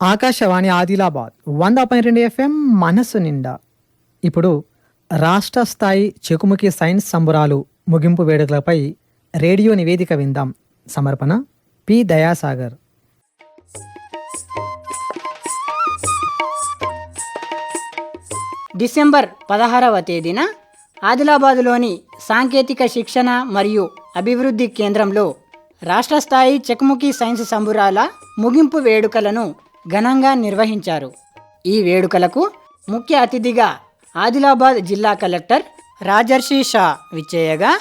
ఆకాశవాణి ఆదిలాబాద్ వంద పాయింట్ రెండు ఎఫ్ఎం మనస్సు నిండా. ఇప్పుడు రాష్ట్ర స్థాయి చెకుముకి సైన్స్ సంబురాలు ముగింపు వేడుకలపై రేడియో నివేదిక విందాం. సమర్పణ పి దయాసాగర్. డిసెంబర్ పదహారవ తేదీన ఆదిలాబాదులోని సాంకేతిక శిక్షణ మరియు అభివృద్ధి కేంద్రంలో రాష్ట్ర స్థాయి చెకుముఖి సైన్స్ సంబురాల ముగింపు వేడుకలను ఘనంగా నిర్వహించారు. ఈ వేడుకలకు ముఖ్య అతిథిగా ఆదిలాబాద్ జిల్లా కలెక్టర్ రాజర్షి షా విచ్చేయగా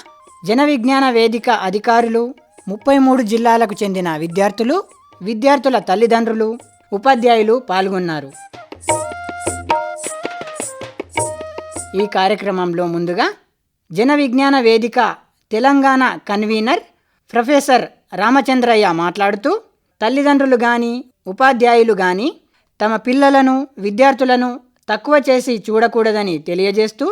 జన విజ్ఞాన వేదిక అధికారులు ముప్పై మూడు జిల్లాలకు చెందిన విద్యార్థులు విద్యార్థుల తల్లిదండ్రులు ఉపాధ్యాయులు పాల్గొన్నారు. ఈ కార్యక్రమంలో ముందుగా జన విజ్ఞాన వేదిక తెలంగాణ కన్వీనర్ ప్రొఫెసర్ రామచంద్రయ్య మాట్లాడుతూ తల్లిదండ్రులు కానీ ఉపాధ్యాయులు కానీ తమ పిల్లలను విద్యార్థులను తక్కువ చేసి చూడకూడదని తెలియజేస్తూ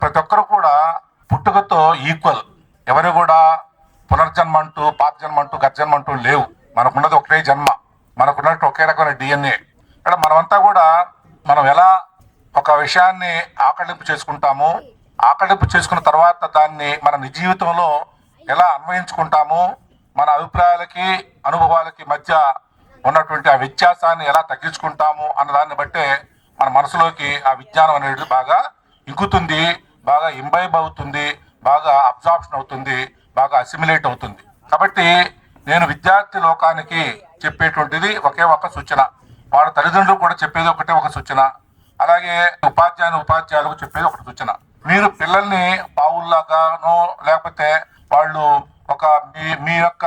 ప్రతి ఒక్కరు కూడా పుట్టుకతో ఈక్వల్. ఎవరు కూడా పునర్జన్మ అంటూ పాత జన్మ అంటూ గర్జన్మ అంటూ లేవు. మనకున్నది ఒకటే జన్మ. మనకున్నట్టు ఒకే రకమైన డిఎన్ఏ ఇక్కడ మనమంతా కూడా మనం ఎలా ఒక విషయాన్ని ఆకళింపు చేసుకుంటాము ఆకళింపు చేసుకున్న తర్వాత దాన్ని మన నిజ జీవితంలో ఎలా అన్వయించుకుంటాము మన అభిప్రాయాలకి అనుభవాలకి మధ్య ఉన్నటువంటి ఆ వ్యత్యాసాన్ని ఎలా తగ్గించుకుంటాము అన్న దాన్ని బట్టే మన మనసులోకి ఆ విజ్ఞానం అనేది బాగా ఇంకుతుంది బాగా ఇంబైబ్ అవుతుంది బాగా అబ్జార్ప్షన్ అవుతుంది బాగా అసిమిలేట్ అవుతుంది. కాబట్టి నేను విద్యార్థి లోకానికి చెప్పేటువంటిది ఒకే ఒక సూచన. వాళ్ళ తల్లిదండ్రులు కూడా చెప్పేది ఒకటే ఒక సూచన. అలాగే ఉపాధ్యాయుని ఉపాధ్యాయులకు చెప్పేది ఒక సూచన. మీరు పిల్లల్ని పావుల్లాగానో లేకపోతే వాళ్ళు ఒక మీ మీ యొక్క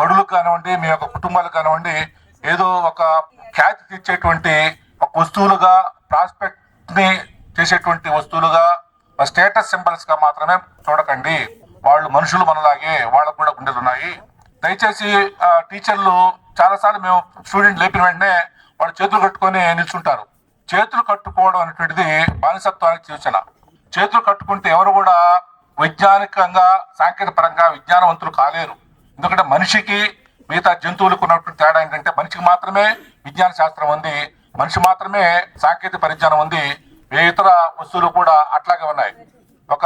బడులకు కానివ్వండి మీ యొక్క కుటుంబాలకు కానివ్వండి ఏదో ఒక ఖ్యాతి తెచ్చేటువంటి ఒక వస్తువులుగా ప్రాస్పెక్ట్ని చేసేటువంటి వస్తువులుగా స్టేటస్ సింబల్స్గా మాత్రమే చూడకండి. వాళ్ళు మనుషులు మనలాగే వాళ్ళకు కూడా గుండెలు ఉన్నాయి. దయచేసి ఆ, టీచర్లు చాలాసార్లు మేము స్టూడెంట్ లేపిన వెంటనే వాళ్ళు చేతులు కట్టుకొని నిల్చుంటారు. చేతులు కట్టుకోవడం అనేటువంటిది బానిసత్వానికి సూచన. చేతులు కట్టుకుంటే ఎవరు కూడా వైజ్ఞానికంగా సాంకేతిక పరంగా విజ్ఞానవంతులు కాలేరు. ఎందుకంటే మనిషికి మిగతా జంతువులకు ఉన్నటువంటి తేడా ఏంటంటే మనిషికి మాత్రమే విజ్ఞాన శాస్త్రం ఉంది మనిషి మాత్రమే సాంకేతిక పరిజ్ఞానం ఉంది ఏ ఇతర వస్తువులు కూడా అట్లాగే ఉన్నాయి. ఒక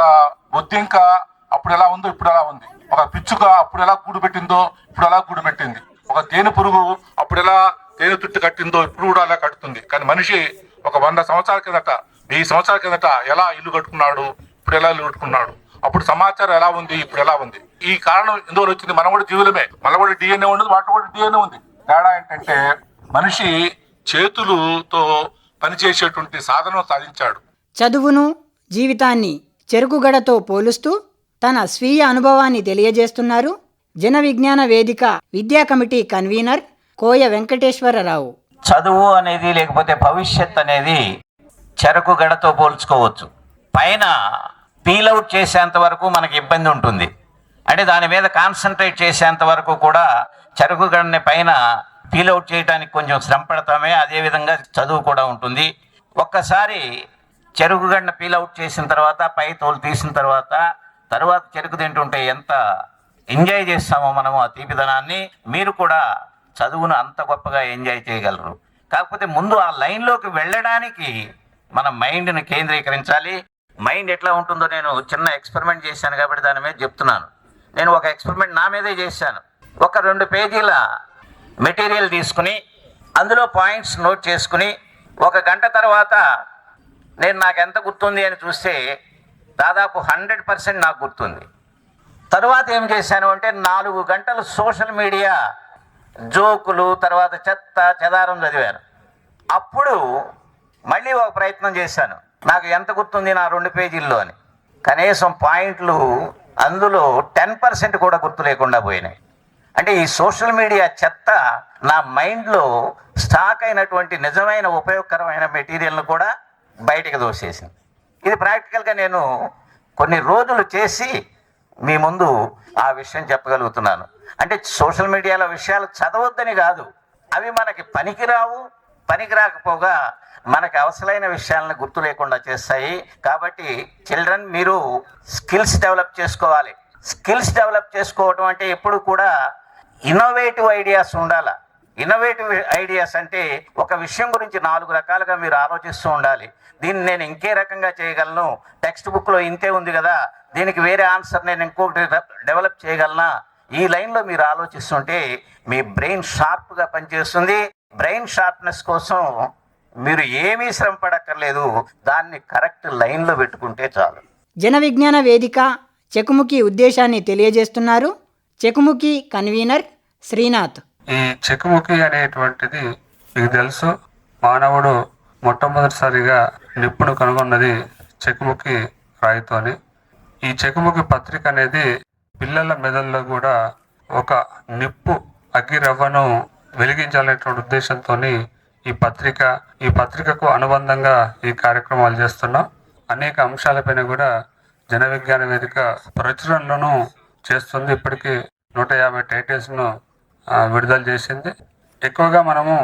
బొద్దింక అప్పుడు ఎలా ఉందో ఇప్పుడు ఎలా ఉంది? ఒక పిచ్చుక అప్పుడు ఎలా గూడు పెట్టిందో ఇప్పుడు ఎలా గూడు పెట్టింది? ఒక తేనె పురుగు అప్పుడు ఎలా తేనె తుట్టు కట్టిందో ఇప్పుడు కూడా అలా కట్టుతుంది కానీ మనిషి ఒక వంద సంవత్సరాల కిందట వెయ్యి సంవత్సరాల కిందట ఎలా ఇల్లు కట్టుకున్నాడు ఇప్పుడు ఎలా ఇల్లు కట్టుకున్నాడు అప్పుడు సమాచారం ఎలా ఉంది ఇప్పుడు ఎలా ఉంది? ఈ కారణం ఎందువల్ల వచ్చింది? మనం కూడా జీవులమే. మన కూడా డిఎన్ఏ ఉండదు వాటి కూడా డిఎన్ఏ ఉంది. తేడా ఏంటంటే మనిషి చేతులతో పనిచేసేటువంటి సాధనం సాధించాడు. చదువును జీవితాన్ని చెరుకుగడతో పోలుస్తూ తన స్వీయ అనుభవాన్ని తెలియజేస్తున్నారు జన విజ్ఞాన వేదిక విద్యా కమిటీ కన్వీనర్ కోయ వెంకటేశ్వరరావు. చదువు అనేది లేకపోతే భవిష్యత్ అనేది చెరకు గడతో పోల్చుకోవచ్చు. పైన పీలౌట్ చేసేంత వరకు మనకి ఇబ్బంది ఉంటుంది. అంటే దాని మీద కాన్సన్ట్రేట్ చేసేంత వరకు కూడా చెరుకు గడని పైన అవుట్ చేయడానికి కొంచెం శ్రమ పడతామే. అదేవిధంగా చదువు కూడా ఉంటుంది. ఒక్కసారి చెరుకు గడ్డ అవుట్ చేసిన తర్వాత పై తోలు తీసిన తర్వాత తర్వాత చెరుకు తింటుంటే ఎంత ఎంజాయ్ చేస్తామో మనము ఆ తీపిదనాన్ని మీరు కూడా చదువును అంత గొప్పగా ఎంజాయ్ చేయగలరు. కాకపోతే ముందు ఆ లైన్లోకి వెళ్ళడానికి మన మైండ్ని కేంద్రీకరించాలి. మైండ్ ఎట్లా ఉంటుందో నేను చిన్న ఎక్స్పెరిమెంట్ చేశాను కాబట్టి దాని మీద చెప్తున్నాను. నేను ఒక ఎక్స్పెరిమెంట్ నా మీదే చేశాను. ఒక రెండు పేజీల మెటీరియల్ తీసుకుని అందులో పాయింట్స్ నోట్ చేసుకుని ఒక గంట తర్వాత నేను నాకు ఎంత గుర్తుంది అని చూస్తే దాదాపు హండ్రెడ్ పర్సెంట్ నాకు గుర్తుంది. తర్వాత ఏం చేశాను అంటే నాలుగు గంటలు సోషల్ మీడియా జోకులు తర్వాత చెత్త చెదారం చదివాను. అప్పుడు మళ్ళీ ఒక ప్రయత్నం చేశాను. నాకు ఎంత గుర్తుంది నా రెండు పేజీల్లో అని. కనీసం పాయింట్లు అందులో టెన్ పర్సెంట్ కూడా గుర్తు లేకుండా పోయినాయి. అంటే ఈ సోషల్ మీడియా చెత్త నా మైండ్లో స్టాక్ అయినటువంటి నిజమైన ఉపయోగకరమైన మెటీరియల్ను కూడా బయటికి దోసేసింది. ఇది ప్రాక్టికల్గా నేను కొన్ని రోజులు చేసి మీ ముందు ఆ విషయం చెప్పగలుగుతున్నాను. అంటే సోషల్ మీడియాలో విషయాలు చదవద్దని కాదు అవి మనకి పనికిరావు పనికి రాకపోగా మనకు అవసరమైన విషయాలను గుర్తు లేకుండా చేస్తాయి. కాబట్టి చిల్డ్రన్ మీరు స్కిల్స్ డెవలప్ చేసుకోవాలి. స్కిల్స్ డెవలప్ చేసుకోవటం అంటే ఎప్పుడు కూడా ఇన్నోవేటివ్ ఐడియాస్ ఉండాలి. ఇన్నోవేటివ్ ఐడియాస్ అంటే ఒక విషయం గురించి నాలుగు రకాలుగా మీరు ఆలోచిస్తూ ఉండాలి. దీన్ని నేను ఇంకే రకంగా చేయగలను. టెక్స్ట్ బుక్లో ఇంతే ఉంది కదా. దీనికి వేరే ఆన్సర్ నేను ఇంకొకటి డెవలప్ చేయగలనా? ఈ లైన్లో మీరు ఆలోచిస్తుంటే మీ బ్రెయిన్ షార్ప్గా పనిచేస్తుంది. బ్రెయిన్ షార్ప్నెస్ కోసం మీరు ఏమీ శ్రమ పడక్కర్లేదు దాన్ని కరెక్ట్ లైన్లో పెట్టుకుంటే చాలు. జన విజ్ఞాన వేదిక చెకుముకి ఉద్దేశాన్ని తెలియజేస్తున్నారు. చెకుముకి కన్వీనర్ శ్రీనాథ్. ఈ చెకుముకి అనేటువంటిది మీకు తెలుసు మానవుడు మొట్టమొదటిసారిగా నిప్పును కనుగొన్నది చెకుముకి రాయితోని. ఈ చెకుముకి పత్రిక అనేది పిల్లల మెదడులో కూడా ఒక నిప్పు అగ్గిరవ్వను వెలిగించాలనేటువంటి ఉద్దేశంతో ఈ పత్రిక ఈ పత్రికకు అనుబంధంగా ఈ కార్యక్రమాలు చేస్తున్నాం. అనేక అంశాలపైన కూడా జన విజ్ఞాన వేదిక ప్రచురణలను చేస్తుంది. ఇప్పటికీ నూట యాభై టైటిల్స్ను విడుదల చేసింది. ఎక్కువగా మనము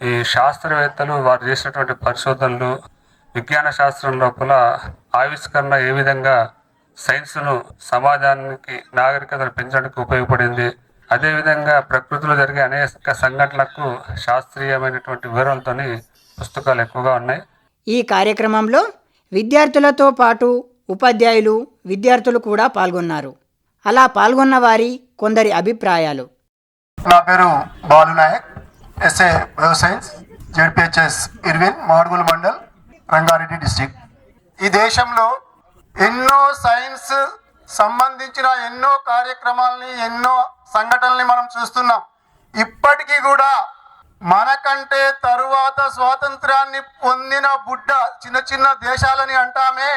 ఈ శాస్త్రవేత్తలు వారు చేసినటువంటి పరిశోధనలు విజ్ఞాన శాస్త్రం లోపల ఆవిష్కరణ ఏ విధంగా సైన్స్ను సమాజానికి నాగరికతను పెంచడానికి ఉపయోగపడింది అదేవిధంగా ప్రకృతిలో జరిగే అనేక సంఘటనలకు శాస్త్రీయమైనటువంటి వివరాలతోని పుస్తకాలు ఎక్కువగా ఉన్నాయి. ఈ కార్యక్రమంలో విద్యార్థులతో పాటు ఉపాధ్యాయులు విద్యార్థులు కూడా పాల్గొన్నారు. అలా పాల్గొన్న వారి కొందరి అభిప్రాయాలు. నా పేరు Balu Nayak SA science ZPHS Irwin Madugula mandal Rangareddy district ఈ దేశంలో ఎన్నో సైన్స్ సంబంధించిన ఎన్నో కార్యక్రమాలని ఎన్నో సంఘటనల్ని మనం చూస్తున్నాం. ఇప్పటికీ కూడా మనకంటే తరువాత స్వాతంత్రాన్ని పొందిన బుడ్డ చిన్న చిన్న దేశాలని అంటామే.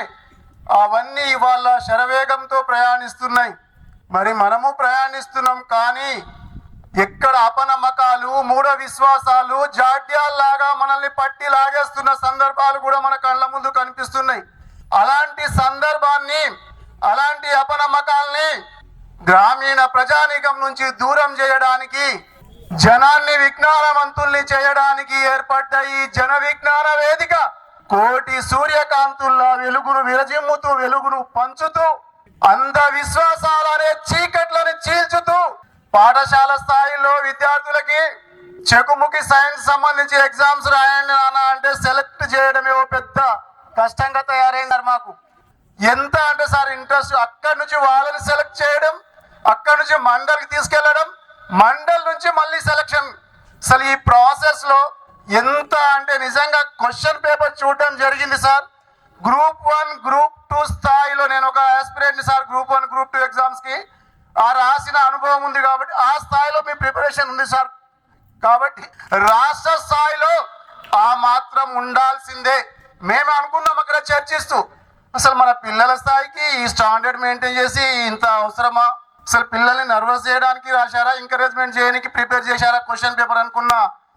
అవన్నీ ఇవాళ శరవేగంతో ప్రయాణిస్తున్నాయి. మరి మనము ప్రయాణిస్తున్నాం కానీ ఎక్కడ అపనమ్మకాలు మూఢ విశ్వాసాలు జాడ్యాల్లాగా మనల్ని పట్టి లాగేస్తున్న సందర్భాలు కూడా మన కళ్ళ ముందు కనిపిస్తున్నాయి. అలాంటి సందర్భాన్ని అలాంటి అపనమ్మకాల్ని గ్రామీణ ప్రజానీకం నుంచి దూరం చేయడానికి జనాన్ని విజ్ఞానవంతుల్ని చేయడానికి ఏర్పడ్డ ఈ జన విజ్ఞాన వేదిక కోటి సూర్యకాంతుల్లా వెలుగును విరజిమ్ముతూ వెలుగును పంచుతూ అంధ విశ్వాసాలనే చీకట్లను చీల్చుతూ పాఠశాల స్థాయిలో విద్యార్థులకి చెకుముకి సైన్స్ సంబంధించి ఎగ్జామ్స్ రాయండి నాన్న అంటే సెలెక్ట్ చేయడమే ఓ పెద్ద కష్టంగా తయారైంది మాకు. ఎంత అంటే సార్ ఇంట్రెస్ట్ అక్కడి నుంచి వాళ్ళని సెలెక్ట్ చేయడం అక్కడి నుంచి మండల్కి తీసుకెళ్ళడం మండల్ నుంచి మళ్ళీ సెలక్షన్ అసలు ఈ ప్రాసెస్లో ఎంత అంటే నిజంగా క్వశ్చన్ పేపర్ చూడడం జరిగింది sir. Group one group two స్థాయిలో నేను ఒక aspirant sir group one group two ఎగ్జామ్స్కి. ఆ రాసిన అనుభవం ఉంది కాబట్టి ఆ స్థాయిలో మీ ప్రిపరేషన్ ఉంది సార్. కాబట్టి రాష్ట్ర స్థాయిలో ఆ మాత్రం ఉండాల్సిందే. మేము అనుకున్నాం అక్కడ చర్చిస్తూ. అసలు మన పిల్లల స్థాయికి ఈ స్టాండర్డ్ మెయింటైన్ చేసి ఇంత అవసరమా? అసలు పిల్లల్ని నర్వస్ చేయడానికి రాశారా? ఎంకరేజ్మెంట్ చేయడానికి ప్రిపేర్ చేశారా? క్వశ్చన్ పేపర్ అనుకున్న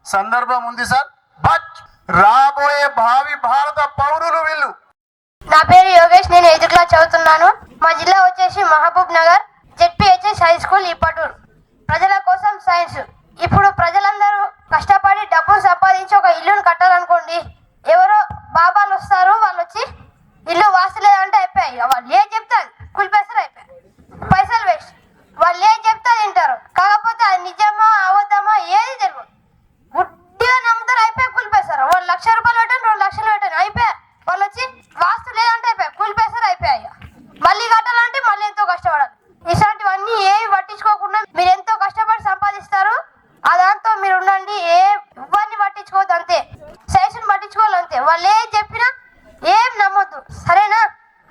సందర్భం ఉంది సార్ బట్ రాబోయే భావి భారత పౌరులు వీళ్ళు. నా పేరు యోగేష్ నేను ఎయిత్ క్లాస్ చదువుతున్నాను. మా జిల్లా వచ్చేసి Mahbubnagar ZPHS high school Ippaturu ప్రజల కోసం సైన్స్ ఇప్పుడు ప్రజలందరూ కష్టపడి డబ్బులు సంపాదించి ఒక ఇల్లును కట్టాలనుకోండి ఎవరో బాబాలు వస్తారు వాళ్ళు వచ్చి ఇల్లు వాస్తలేదంటే అయిపోయాయి వాళ్ళు ఏం చెప్తారు కూలిపేస్తారు అయిపోయాయి పైసలు వేస్ట్ వాళ్ళు ఏం చెప్తే అది వింటారు కాకపోతే అది నిజమా అబద్ధమా ఏది తెలియదు గుడ్డిగా నమ్ముతారు అయిపోయి కూలిపేస్తారు వాళ్ళు లక్ష రూపాయలు పెట్టండి రెండు లక్షలు పెట్టండి అయిపోయా వాళ్ళు వచ్చి వాస్తు లేదంటే అయిపోయా కూలిపేస్తారు అయిపోయాయి ఇక. మళ్ళీ కట్టాలంటే మళ్ళీ ఎంతో కష్టపడాలి ఇలాంటివన్నీ ఏమి పట్టించుకోకుండా మీరు ఎంతో కష్టపడి సంపాదిస్తారు ఆ దాంతో మీరు ఉండండి ఏ ఎవరిని పట్టించుకోవద్దు అంతే సైన్స్ని పట్టించుకోవాలి అంతే వాళ్ళు ఏం చెప్పినా ఏం నమ్మొద్దు సరేనా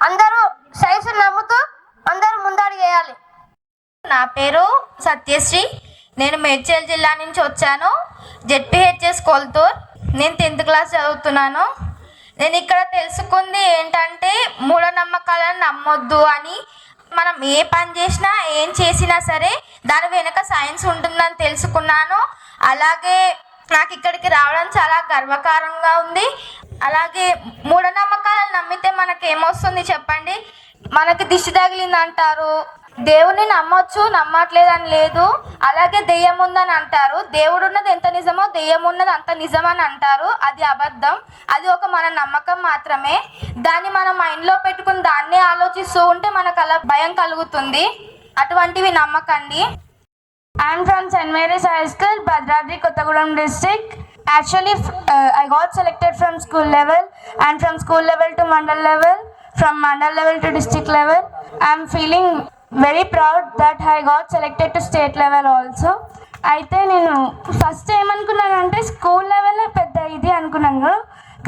అందరూ సైన్స్ నమ్ముతూ అందరూ ముందడుగు వేయాలి నా పేరు భాగ్యశ్రీ నేను మేడ్చల్ జిల్లా నుంచి వచ్చాను. జెడ్పిహెచ్ఎస్ కొల్తూర్. నేను టెన్త్ క్లాస్ చదువుతున్నాను. నేను ఇక్కడ తెలుసుకుంది ఏంటంటే మూఢనమ్మకాలను నమ్మొద్దు అని మనం ఏ పని చేసినా ఏం చేసినా సరే దాని వెనుక సైన్స్ ఉంటుందని తెలుసుకున్నాను. అలాగే నాకు ఇక్కడికి రావడం చాలా గర్వకారంగా ఉంది. అలాగే మూఢనమ్మకాలను నమ్మితే మనకేమొస్తుంది చెప్పండి? మనకి దిష్టి తగిలింది అంటారు దేవుని నమ్మొచ్చు నమ్మట్లేదని లేదు. అలాగే దెయ్యం ఉందని అంటారు. దేవుడు ఉన్నది ఎంత నిజమో దెయ్యం ఉన్నది అంత నిజమని అంటారు. అది అబద్ధం. అది ఒక మన నమ్మకం మాత్రమే. దాన్ని మన మైండ్లో పెట్టుకుని దాన్ని ఆలోచిస్తూ ఉంటే మనకు అలా భయం కలుగుతుంది. అటువంటివి నమ్మకండి. I'm from Saint Mary's high school Bhadradri Kothagudem district actually I got selected from school level and from school level to mandal level from mandal level to district level I'm feeling very proud that I got selected to state level also అయితే నేను first ఏమనుకున్నానంటే school level పెద్ద ఇది అనుకున్నాను.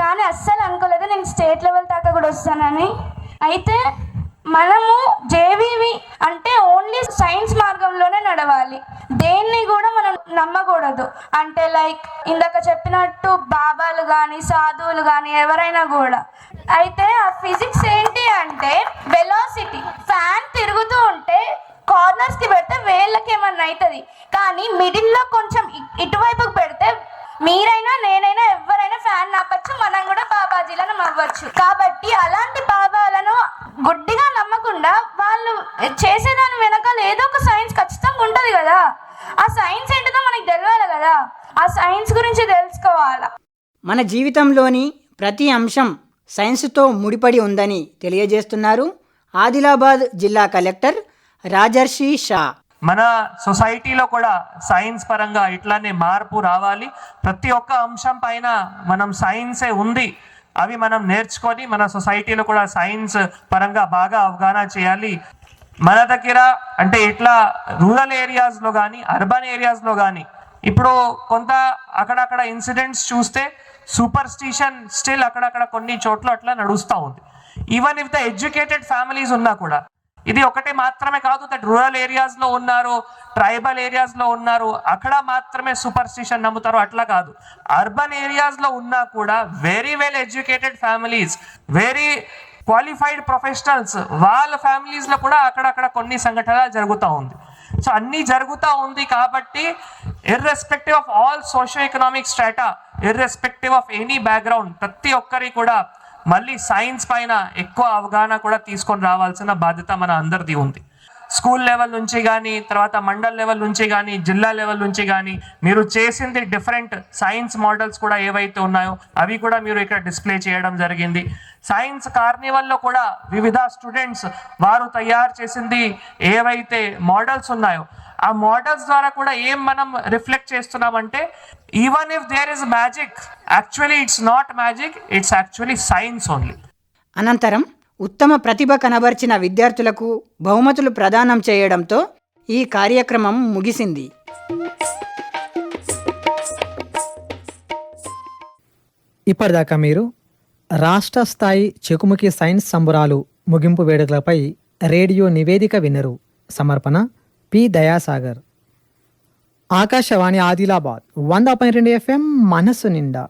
కానీ అస్సలు అనుకోలేదు నేను state level దాకా కూడా వస్తానని. అయితే మనము జేవివి అంటే ఓన్లీ సైన్స్ మార్గంలోనే నడవాలి. దేన్ని కూడా మనం నమ్మకూడదు. అంటే లైక్ ఇందాక చెప్పినట్టు బాబాలు కానీ సాధువులు కానీ ఎవరైనా కూడా. అయితే ఆ ఫిజిక్స్ అవుతుంది. కానీ మిడిల్లో కొంచెం ఇటువైపుకు పెడితే మీరైనా నేనైనా ఎవరైనా ఫ్యాన్ అవ్వచ్చు మనం కూడా బాబాజీలను అవ్వచ్చు కాబట్టి అలాంటి బాబాలను గుడ్డిగా నమ్మకుండా వాళ్ళు చేసేదాని వెనకాల ఏదో ఒక సైన్స్ ఖచ్చితంగా ఉంటుంది కదా. ఆ సైన్స్ ఏంటిదో మనకి తెలియాలి కదా. ఆ సైన్స్ గురించి తెలుసుకోవాలి? మన జీవితంలోని ప్రతి అంశం సైన్స్తో ముడిపడి ఉందని తెలియజేస్తున్నారు ఆదిలాబాద్ జిల్లా కలెక్టర్ రాజర్షి షా. మన సొసైటీలో కూడా సైన్స్ పరంగా ఇట్లానే మార్పు రావాలి. ప్రతి ఒక్క అంశం పైన మనం సైన్సే ఉంది. అవి మనం నేర్చుకొని మన సొసైటీలో కూడా సైన్స్ పరంగా బాగా అవగాహన చేయాలి. మన దగ్గర అంటే ఇట్లా రూరల్ ఏరియాస్లో కానీ అర్బన్ ఏరియాస్లో కానీ ఇప్పుడు కొంత అక్కడక్కడ ఇన్సిడెంట్స్ చూస్తే సూపర్ స్టిషన్ స్టిల్ అక్కడక్కడ కొన్ని చోట్ల అట్లా నడుస్తూ ఉంది. Even if the educated families ఉన్నా కూడా ఇది ఒకటే మాత్రమే కాదు దట్ రూరల్ ఏరియాస్లో ఉన్నారు ట్రైబల్ ఏరియాస్లో ఉన్నారు అక్కడ మాత్రమే సూపర్ స్టిషన్ నమ్ముతారు అట్లా కాదు. అర్బన్ ఏరియాస్లో ఉన్నా కూడా very well educated families very qualified professionals వాళ్ళ ఫ్యామిలీస్లో కూడా అక్కడక్కడ కొన్ని సంఘటనలు జరుగుతూ ఉంది. సో అన్నీ జరుగుతూ ఉంది కాబట్టి irrespective of all socio economic strata irrespective of any background ప్రతి ఒక్కరి కూడా మళ్ళీ సైన్స్ పైన ఎక్కువ అవగాహన కూడా తీసుకొని రావాల్సిన బాధ్యత మన అందరిది ఉంది. స్కూల్ లెవెల్ నుంచి కానీ తర్వాత మండల్ లెవెల్ నుంచి కానీ జిల్లా లెవెల్ నుంచి కానీ మీరు చేసింది డిఫరెంట్ సైన్స్ మోడల్స్ కూడా ఏవైతే ఉన్నాయో అవి కూడా మీరు ఇక్కడ డిస్ప్లే చేయడం జరిగింది. సైన్స్ కార్నివల్లో కూడా వివిధ స్టూడెంట్స్ వారు తయారు చేసింది ఏవైతే మోడల్స్ ఉన్నాయో ఆ మోడల్స్ ద్వారా కూడా ఏం మనం రిఫ్లెక్ట్ చేస్తున్నామంటే even if there is magic actually it's not magic it's actually science only అనంతరం ఉత్తమ ప్రతిభ కనబర్చిన విద్యార్థులకు బహుమతులు ప్రదానం చేయడంతో ఈ కార్యక్రమం ముగిసింది. ఇప్పటిదాకా మీరు రాష్ట్ర స్థాయి చెకుముకి సైన్స్ సంబురాలు ముగింపు వేడుకలపై రేడియో నివేదిక వినరు సమర్పణ పి దయాసాగర్. ఆకాశవాణి ఆదిలాబాద్ వంద పాయింట్ రెండు ఎఫ్ఎం మనసు నిండా.